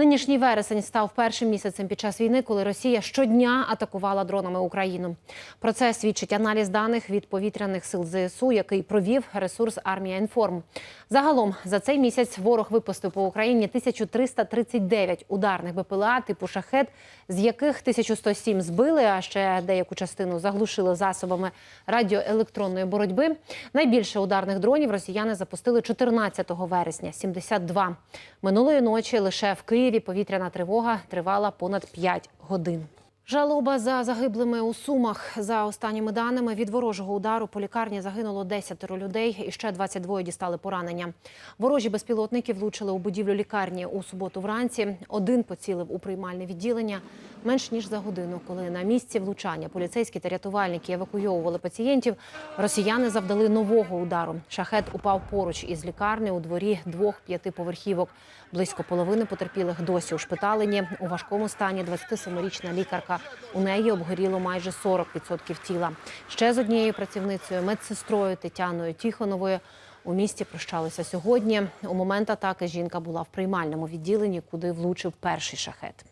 Нинішній вересень став першим місяцем під час війни, коли Росія щодня атакувала дронами Україну. Про це свідчить аналіз даних від повітряних сил ЗСУ, який провів ресурс Армія Інформ. Загалом за цей місяць ворог випустив по Україні 1339 ударних БПЛА типу шахет, з яких 1107 збили, а ще деяку частину заглушили засобами радіоелектронної боротьби. Найбільше ударних дронів росіяни запустили 14 вересня 72. Минулої ночі лише в Києві повітряна тривога тривала понад 5 годин. Жалоба за загиблими у Сумах. За останніми даними від ворожого удару по лікарні загинуло 10 людей і ще 22 дістали поранення. Ворожі безпілотники влучили у будівлю лікарні у суботу вранці. Один поцілив у приймальне відділення. Менш ніж за годину, коли на місці влучання поліцейські та рятувальники евакуйовували пацієнтів, росіяни завдали нового удару. Шахет упав поруч із лікарні у дворі двох п'ятиповерхівок. Близько половини потерпілих досі у ушпиталені. У важкому стані 27-річна лікарка. У неї обгоріло майже 40% тіла. Ще з однією працівницею, медсестрою Тетяною Тіхоновою. У місті прощалися сьогодні. У момент атаки жінка була в приймальному відділенні, куди влучив перший шахет.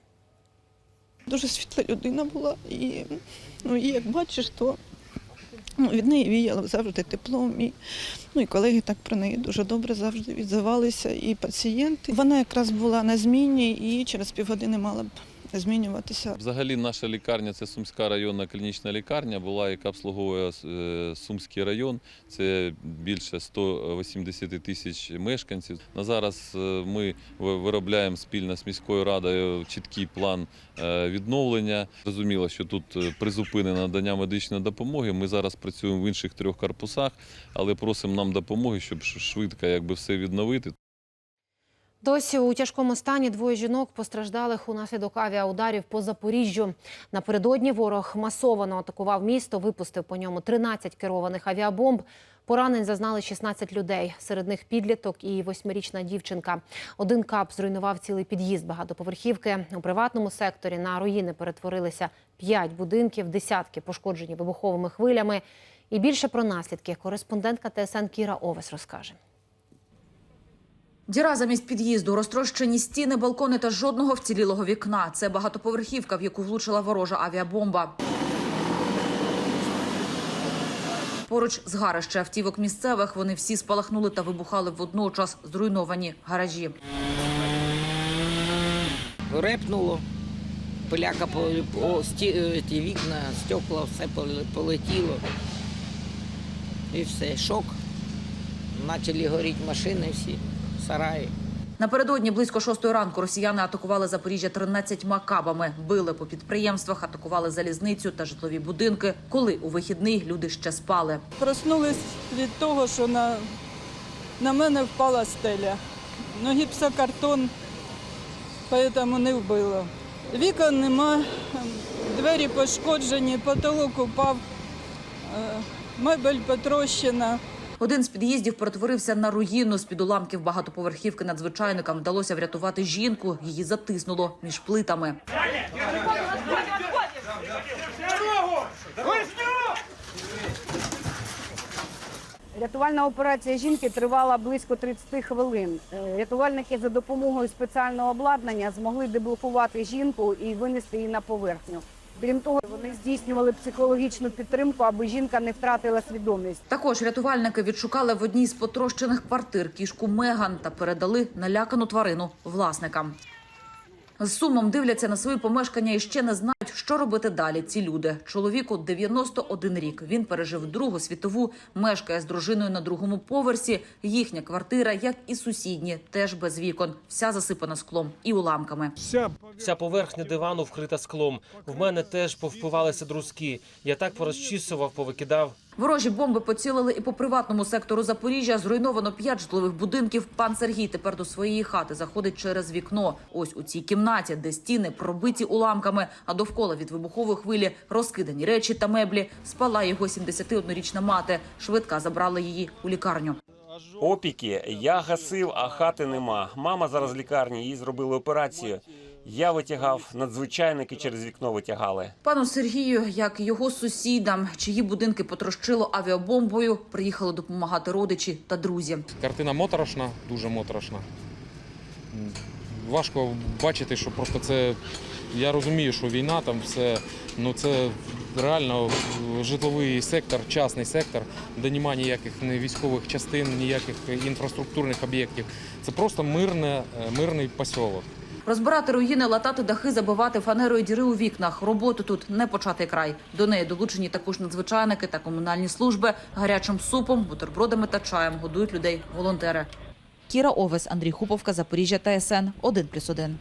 Дуже світла людина була, і, ну, і як бачиш, то ну, від неї віяло завжди теплом. І, ну, і колеги так про неї дуже добре завжди відзивалися, і пацієнти. Вона якраз була на зміні і через півгодини мала б змінюватися. Взагалі, наша лікарня це Сумська районна клінічна лікарня, була, яка обслуговує е, Сумський район. Це більше 180 тисяч мешканців. На зараз е, ми виробляємо спільно з міською радою чіткий план е, відновлення. Зрозуміло, що тут призупинено надання медичної допомоги. Ми зараз працюємо в інших трьох корпусах, але просимо нам допомоги, щоб швидко якби все відновити. Досі у тяжкому стані двоє жінок постраждалих унаслідок авіаударів по Запоріжжю. Напередодні ворог масово атакував місто, випустив по ньому 13 керованих авіабомб. Поранень зазнали 16 людей. Серед них підліток і восьмирічна дівчинка. Один кап зруйнував цілий під'їзд багатоповерхівки. У приватному секторі на руїни перетворилися 5 будинків, десятки пошкоджені вибуховими хвилями. І більше про наслідки кореспондентка ТСН Кіра Овес розкаже. Діра замість під'їзду, розтрощені стіни, балкони та жодного вцілілого вікна. Це багатоповерхівка, в яку влучила ворожа авіабомба. Поруч згарище автівок місцевих. Вони всі спалахнули та вибухали водночас. Зруйновані гаражі. репнуло, пиляка е, ті вікна, стекла, все полетіло. І все, шок. Почали горіти машини всі, сараї. Напередодні близько шостої ранку росіяни атакували Запоріжжя 13 кабами, били по підприємствах, атакували залізницю та житлові будинки. Коли у вихідний люди ще спали. Проснулись від того, що на, на мене впала стеля. Ну, гіпсокартон, тому не вбило. Вікон нема, двері пошкоджені, потолок упав, е, мебель потрощена. Один з під'їздів перетворився на руїну. З під уламків багатоповерхівки надзвичайникам вдалося врятувати жінку. Її затиснуло між плитами. Рятувальна операція жінки тривала близько 30 хвилин. Е, Рятувальники за допомогою спеціального обладнання змогли деблокувати жінку і винести її на поверхню. Крім того, вони здійснювали психологічну підтримку, аби жінка не втратила свідомість. Також рятувальники відшукали в одній з потрощених квартир кішку Меган та передали налякану тварину власникам. З сумом дивляться на свої помешкання і ще не знають, що робити далі. Ці люди. Чоловіку 91 рік. Він пережив Другу світову, мешкає з дружиною на другому поверсі. Їхня квартира, як і сусідні, теж без вікон, вся засипана склом і уламками. Вся поверхня дивану вкрита склом. В мене теж повпивалися друзки. Я так порозчісував, повикидав. Ворожі бомби поцілили і по приватному сектору Запоріжжя. Зруйновано п'ять житлових будинків. Пан Сергій тепер до своєї хати заходить через вікно. Ось у цій кімнаті, де стіни пробиті уламками, а довкола від вибухової хвилі розкидані речі та меблі. Спала його 71-річна мати. Швидка забрала її у лікарню. Опіки. Я гасив, а хати нема. Мама зараз в лікарні, їй зробили операцію. Я витягав, надзвичайники через вікно витягали. Пану Сергію, як і його сусідам, чиї будинки потрощило авіабомбою, приїхали допомагати родичі та друзі. Картина моторошна, дуже моторошна. Важко бачити, що просто це. Я розумію, що війна там все, ну це реально житловий сектор, частний сектор, де немає ніяких ні військових частин, ніяких інфраструктурних об'єктів. Це просто мирне, мирний посілок. Розбирати руїни, латати дахи, забивати фанерою діри у вікнах. Роботи тут не початий край. До неї долучені також надзвичайники та комунальні служби. Гарячим супом, бутербродами та чаєм годують людей волонтери. Кіра Овес, Андрій Хуповка, Запоріжжя, ТСН 1+,1.